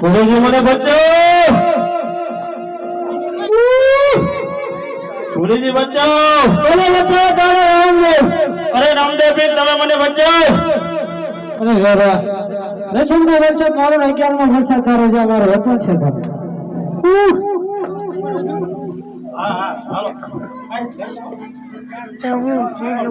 ગુરુજી મને બચો ગુરુજી બચો મને બચો તારે અરે રામદેવ તમે મને બચાવ. અને રસમભાઈ વરસાદ મારો અગિયારમાં વરસાદ તારો જે અમારો વચન છે 这屋里面